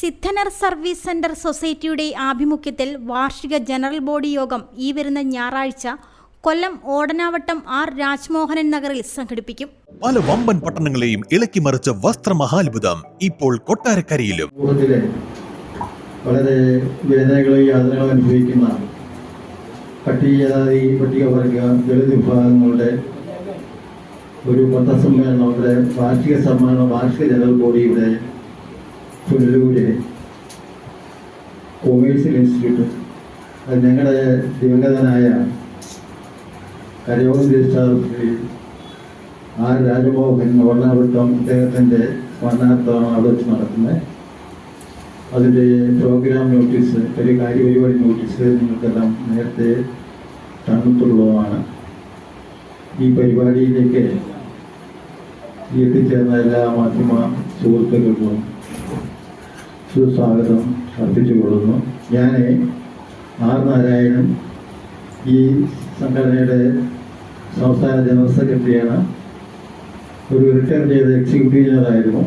Siddhanar service centre സൊസൈറ്റിയുടെ ആഭിമുഖ്യത്തിൽ വാർഷിക ജനറൽ ബോഡി യോഗം ഈ വരുന്ന ഞായറാഴ്ച കൊല്ലം ഓടനാവട്ടം ആർ രാജ്മോഹനൻ നഗറിൽ സംഘടിപ്പിക്കും. പല വമ്പൻ പട്ടണങ്ങളെയും ഇളക്കി മറിച്ച വസ്ത്രമഹാത്ഭുതം ഇപ്പോൾ കൊട്ടാരക്കരയിലും. വളരെ വേദനകളും യാതനകളും അനുഭവിക്കുന്ന പട്ടികജാതി പട്ടികവർഗ ദളിത് വിഭാഗങ്ങളുടെ ഒരു പത്രസമ്മേളനം വാർഷിക സമ്മേളനം വാർഷിക ജനറൽ ബോഡിയുടെ പുനലൂര് കൊമേഴ്സ്യൽ ഇൻസ്റ്റിറ്റ്യൂട്ട് അത് ഞങ്ങളുടെ ദിവംഗതനായ കരയോഗ രജിസ്ട്രാർ ആർ രാജമോഹൻ വർണാവൃത്തം അദ്ദേഹത്തിന്റെ സ്മരണാർത്ഥമാണ് അവിടെ വെച്ച് നടക്കുന്നത് അതിന്റെ പ്രോഗ്രാം നോട്ടീസ് ഒരു കാര്യപരിപാടി നോട്ടീസ് നിങ്ങൾക്കെല്ലാം നേരത്തെ തന്നിട്ടുള്ളതുമാണ്. ഈ പരിപാടിയിലേക്ക് എത്തിച്ചേർന്ന എല്ലാ മാധ്യമ സുഹൃത്തുക്കൾക്കും സുസ്വാഗതം അർപ്പിച്ചുകൊള്ളുന്നു. ഞാൻ ആർ നാരായണൻ ഈ സംഘടനയുടെ സംസ്ഥാന ജനറൽ സെക്രട്ടറിയാണ്. ഒരു റിട്ടയർ ചെയ്ത എക്സിക്യൂട്ടീവ് എഞ്ചിനീയറായിരുന്നു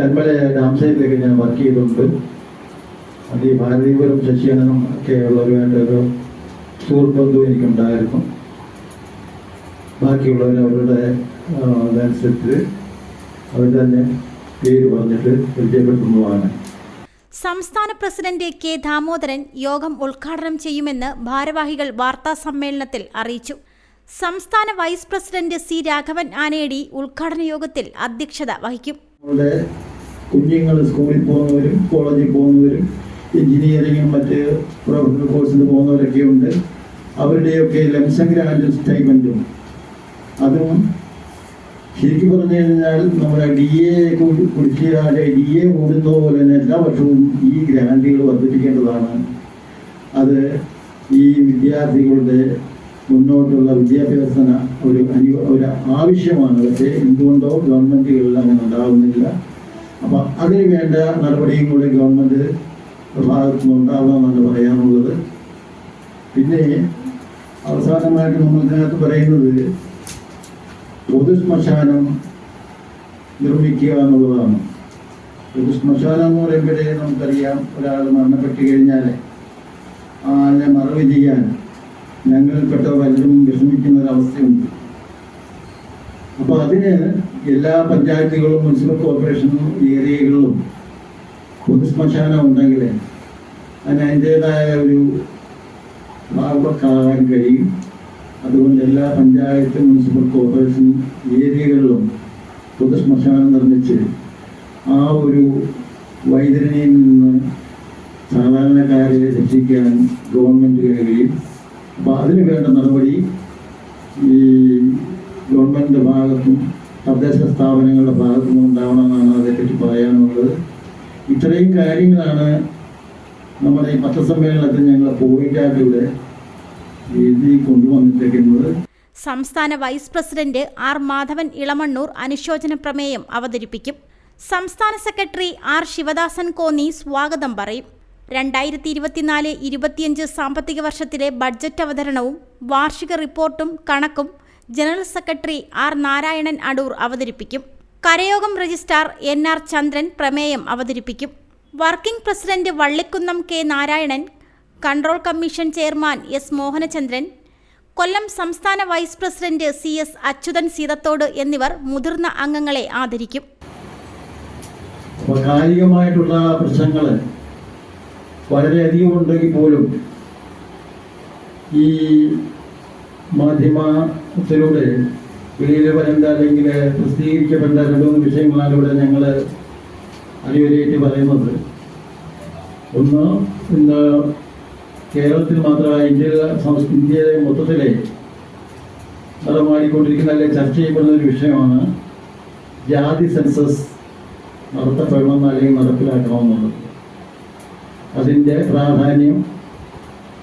തെന്മല ഡാം സൈറ്റിലൊക്കെ ഞാൻ വർക്ക് ചെയ്തിട്ടുണ്ട് അത് ഈ ഭാരതീപുരം ശശികണ്ഠനും ഒക്കെ ഉള്ളവരുമായിട്ടൊരു സുഹൃത്ത് ബന്ധു എനിക്കുണ്ടായിരുന്നു. ബാക്കിയുള്ളവരവരുടെ അതനുസരിച്ച് അവർ തന്നെ പേര് പറഞ്ഞിട്ട് പരിചയപ്പെടുത്തുന്നതാണ് സംസ്ഥാന പ്രസിഡന്റ് കെ ദാമോദരൻ യോഗം ഉദ്ഘാടനം ചെയ്യുമെന്ന് ഭാരവാഹികൾ വാർത്താ സമ്മേളനത്തിൽ അറിയിച്ചു. സംസ്ഥാന vice president C Raghavan Anedi ഉദ്ഘാടന യോഗത്തിൽ അധ്യക്ഷത വഹിക്കും. കുഞ്ഞുങ്ങൾ സ്കൂളിൽ പോകുന്നവരും കോളേജിൽ പോകുന്നവരും എഞ്ചിനീയറിങ്ങും മറ്റ് പ്രൊഫഷണൽ കോഴ്സിന് പോകുന്നവരൊക്കെ ഉണ്ട് അവരുടെയൊക്കെ ലംസം ഗ്രാൻഡ് സ്റ്റൈമെന്റും അതും ശരിക്കും പറഞ്ഞു കഴിഞ്ഞാൽ നമ്മുടെ ഡി എ കുടിശ്ശികാരുടെ ഡി എ കൂടുന്ന പോലെ തന്നെ എല്ലാ വർഷവും ഈ ഗ്രാൻഡുകൾ വർദ്ധിപ്പിക്കേണ്ടതാണ്. അത് ഈ വിദ്യാർത്ഥികളുടെ മുന്നോട്ടുള്ള വിദ്യാഭ്യാസന ഒരു അനു ഒരു ആവശ്യമാണ്. പക്ഷേ എന്തുകൊണ്ടോ ഗവൺമെന്റുകളിൽ അങ്ങനെ ഉണ്ടാകുന്നില്ല അപ്പം അതിന് വേണ്ട നടപടിയും കൂടി ഗവൺമെന്റ് ഭാഗത്തു ഉണ്ടാവണമെന്നാണ് പറയാനുള്ളത്. പിന്നെ അവസാനമായിട്ട് നമ്മൾ ഇതിനകത്ത് പറയുന്നത് പൊതു ശ്മശാനം നിർമ്മിക്കുക എന്നുള്ളതാണ്. പൊതു ശ്മശാനം എന്ന് പറയുമ്പോഴേ നമുക്കറിയാം ഒരാൾ മരണപ്പെട്ട് കഴിഞ്ഞാൽ ആളിനെ മറവ് ചെയ്യാൻ ഞങ്ങളിൽപ്പെട്ട പലരും വിഷമിക്കുന്ന ഒരവസ്ഥയുണ്ട് അപ്പോൾ അതിന് എല്ലാ പഞ്ചായത്തുകളും മുനിസിപ്പൽ കോർപ്പറേഷനും ഏരിയകളിലും പൊതു ശ്മശാനം ഉണ്ടെങ്കിൽ അതിന് അതിന്റെതായ ഒരു കാണാൻ കഴിയും. അതുകൊണ്ട് എല്ലാ പഞ്ചായത്ത് മുനിസിപ്പൽ കോർപ്പറേഷൻ ഏരിയകളിലും പൊതു ശ്മശാനം നിർമ്മിച്ച് ആ ഒരു വൈദ്യുതിയിൽ നിന്ന് സാധാരണക്കാരെ രക്ഷിക്കാൻ ഗവൺമെന്റ് കഴിയും. അപ്പോൾ അതിന് വേണ്ട നടപടി ഈ ഗവൺമെന്റിന്റെ ഭാഗത്തും തദ്ദേശ സ്ഥാപനങ്ങളുടെ ഭാഗത്തും ഉണ്ടാവണമെന്നാണ് അതേപ്പറ്റി പറയാനുള്ളത്. ഇത്രയും കാര്യങ്ങളാണ് നമ്മുടെ ഈ പത്രസമ്മേളനത്തിൽ ഞങ്ങൾ പോയിട്ടായിട്ട് ഇവിടെ സംസ്ഥാന vice president R Madhavan Elamannoor അനുശോചന പ്രമേയം അവതരിപ്പിക്കും. സംസ്ഥാന സെക്രട്ടറി ആർ ശിവദാസൻ കോന്നി സ്വാഗതം പറയും. രണ്ടായിരത്തി ഇരുപത്തിനാല് ഇരുപത്തിയഞ്ച് സാമ്പത്തിക വർഷത്തിലെ ബഡ്ജറ്റ് അവതരണവും വാർഷിക റിപ്പോർട്ടും കണക്കും general secretary R Narayanan Adoor അവതരിപ്പിക്കും. കരയോഗം രജിസ്ട്രാർ എൻ ആർ ചന്ദ്രൻ പ്രമേയം അവതരിപ്പിക്കും. Working president Vallikunnam K Narayanan control commission chairman S Mohanachandran Kollam സംസ്ഥാന vice president C S Achuthan Seethathodu എന്നിവർ മുതിർന്ന അംഗങ്ങളെ ആദരിക്കും. കായികമായിട്ടുള്ള പ്രശ്നങ്ങൾ വളരെയധികം ഉണ്ടെങ്കിൽ പോലും ഈ മാധ്യമത്തിലൂടെ വിലയിരുവരേണ്ട അല്ലെങ്കിൽ പ്രസിദ്ധീകരിക്കപ്പെട്ട രണ്ട് മൂന്ന് വിഷയങ്ങളാണ് ഇവിടെ ഞങ്ങൾ അടിവരയിട്ട് പറയുന്നത്. ഒന്ന് ഇന്ന് കേരളത്തിൽ മാത്രമല്ല ഇന്ത്യയിലെ ഇന്ത്യയിലെ മൊത്തത്തിലെ നടമാടിക്കൊണ്ടിരിക്കുന്ന അല്ലെങ്കിൽ ചർച്ച ചെയ്യപ്പെടുന്ന ഒരു വിഷയമാണ് ജാതി സെൻസസ് നടത്തപ്പെടണമെന്ന് അല്ലെങ്കിൽ നടപ്പിലാക്കണമെന്നുള്ളത് അതിന്റെ പ്രാധാന്യം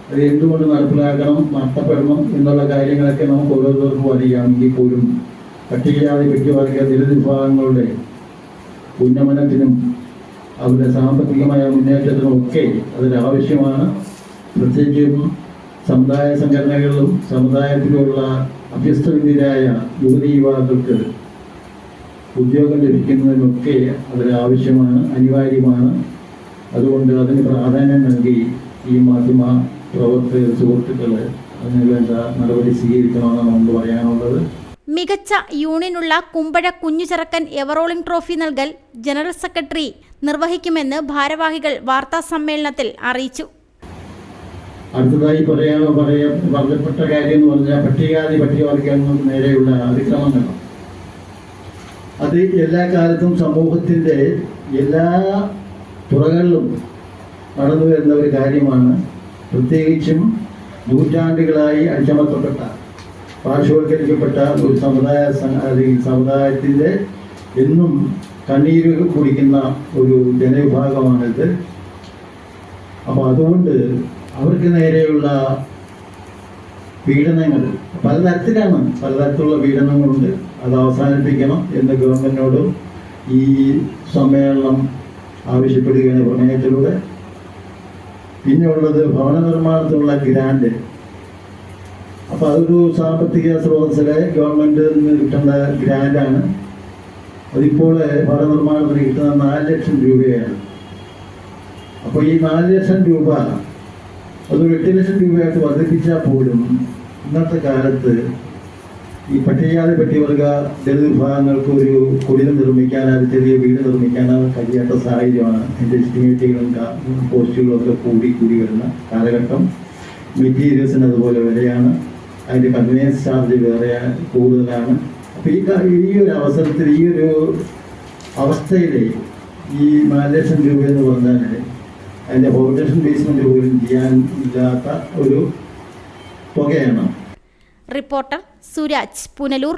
അത് എന്തുകൊണ്ട് നടപ്പിലാക്കണം നടത്തപ്പെടണം എന്നുള്ള കാര്യങ്ങളൊക്കെ നമുക്ക് ഓരോരുത്തർക്കും അറിയാമെങ്കിൽ പോലും പട്ടികജാതി പട്ടികവർഗ ദളിത് വിഭാഗങ്ങളുടെ ഉന്നമനത്തിനും അവരുടെ സാമ്പത്തികമായ മുന്നേറ്റത്തിനും ഒക്കെ അതിനാവശ്യമാണ് പ്രത്യേകിച്ചും സമുദായ സംഘടനകളിലും സമുദായത്തിലുള്ള അഭ്യസ്തവിദ്യരായ യുവതി യുവാക്കൾക്ക് ഉദ്യോഗം ലഭിക്കുന്നതിനൊക്കെ അതിന് ആവശ്യമാണ് അനിവാര്യമാണ്. അതുകൊണ്ട് അതിന് പ്രാധാന്യം നൽകി ഈ മാധ്യമ പ്രവർത്തകർ സുഹൃത്തുക്കൾ അതിന് വേണ്ട നടപടി സ്വീകരിക്കണമെന്നാണ് നമുക്ക് പറയാനുള്ളത്. മികച്ച യൂണിയനുള്ള Kumbazha Kunjucherakkan ever rolling trophy നൽകൽ ജനറൽ സെക്രട്ടറി നിർവഹിക്കുമെന്ന് ഭാരവാഹികൾ വാർത്താ സമ്മേളനത്തിൽ അറിയിച്ചു. അടുത്തതായി പറയാ പറയാ പറഞ്ഞപ്പെട്ട കാര്യം എന്ന് പറഞ്ഞാൽ പട്ടികാതി പട്ടികവർഗങ്ങൾക്ക് നേരെയുള്ള അതിക്രമങ്ങളാണ് അത് എല്ലാ കാലത്തും സമൂഹത്തിന്റെ എല്ലാ തുറകളിലും നടന്നു വരുന്ന ഒരു കാര്യമാണ്. പ്രത്യേകിച്ചും നൂറ്റാണ്ടുകളായി അടിച്ചമർത്തപ്പെട്ട പാർശ്വവൽക്കരിക്കപ്പെട്ട ഒരു സമുദായ അല്ലെങ്കിൽ സമുദായത്തിന്റെ എന്നും കണ്ണീര് കുടിക്കുന്ന ഒരു ജനവിഭാഗമാണിത്. അപ്പോൾ അതുകൊണ്ട് അവർക്ക് നേരെയുള്ള പീഡനങ്ങൾ. പലതരത്തിലാണ്. പലതരത്തിലുള്ള പീഡനങ്ങളുണ്ട്. അത് അവസാനിപ്പിക്കണം എന്ന് ഗവൺമെന്റിനോടും ഈ സമ്മേളനം ആവശ്യപ്പെടുകയാണ് പ്രമേയത്തിലൂടെ. പിന്നെ ഉള്ളത് ഭവന നിർമ്മാണത്തിനുള്ള ഗ്രാൻഡ് അപ്പോൾ അതൊരു സാമ്പത്തിക സ്രോതസ്സിലെ ഗവൺമെന്റിൽ നിന്ന് കിട്ടേണ്ട ഗ്രാൻഡാണ് അതിപ്പോൾ ഭവന നിർമ്മാണത്തിന് കിട്ടുന്ന നാല് ലക്ഷം രൂപയാണ്. അപ്പോൾ ഈ നാല് ലക്ഷം രൂപ അതൊരു എട്ട് ലക്ഷം രൂപയായിട്ട് വർദ്ധിപ്പിച്ചാൽ പോലും ഇന്നത്തെ കാലത്ത് ഈ പട്ടികജാതി പട്ടികവർഗ ദളിത് വിഭാഗങ്ങൾക്ക് ഒരു നിർമ്മിക്കാൻ അത് ചെറിയ വീട് നിർമ്മിക്കാൻ കഴിയാത്ത സാഹചര്യമാണ് എന്റെ എസ്റ്റിമേറ്റുകളും പോസ്റ്റുകളും ഒക്കെ കൂടി കൂടി വരുന്ന കാലഘട്ടം. മെറ്റീരിയൽസിന് അതുപോലെ വിലയാണ്. അതിന്റെ കൺവീനിയൻസ് ചാർജ് വേറെ കൂടുതലാണ്. അപ്പോൾ ഈ ഈ ഒരു അവസരത്തിൽ ഈ ഒരു അവസ്ഥയിൽ ഈ നാല് ലക്ഷം രൂപ എന്ന് പറഞ്ഞാൽ അതിന്റെ ഫൗണ്ടേഷൻ ബേസ്മെന്റ് പോലും ചെയ്യാൻ ഇല്ലാത്ത ഒരു തുകയാണ് reporter Suraj Punalur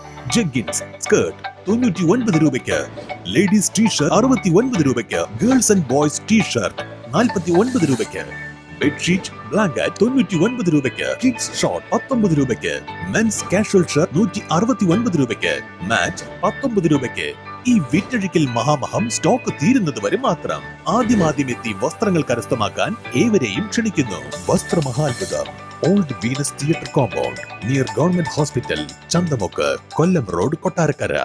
jeggings skirt തൊണ്ണൂറ്റി ഒൻപത് രൂപയ്ക്ക്. ലേഡീസ് ടീഷർട്ട് അറുപത്തി ഒൻപത് രൂപയ്ക്ക്. ഗേൾസ് ആൻഡ് ബോയ്സ് ടീഷർട്ട് നാൽപ്പത്തി ഒൻപത് രൂപയ്ക്ക്. ബെഡ്ഷീറ്റ് ബ്ലാങ്കറ്റ് തൊണ്ണൂറ്റി ഒൻപത് രൂപയ്ക്ക്. കിഡ്സ് ഷോർട്ട് പത്തൊമ്പത് രൂപയ്ക്ക്. മെൻസ് കാഷ്വൽ ഷർട്ട് നൂറ്റി അറുപത്തി ഒൻപത് രൂപയ്ക്ക്. മാറ്റ് പത്തൊമ്പത് രൂപയ്ക്ക്. ഈ വിറ്റഴിക്കൽ മഹാമഹം സ്റ്റോക്ക് തീരുന്നത് വരെ മാത്രം. ആദ്യമാദ്യം എത്തി വസ്ത്രങ്ങൾ കരസ്ഥമാക്കാൻ ഏവരെയും ക്ഷണിക്കുന്നു. വസ്ത്രമഹാത്ഭുതം old Venus theatre compound near government hospital Chanthamukku Kollam road Kottarakkara.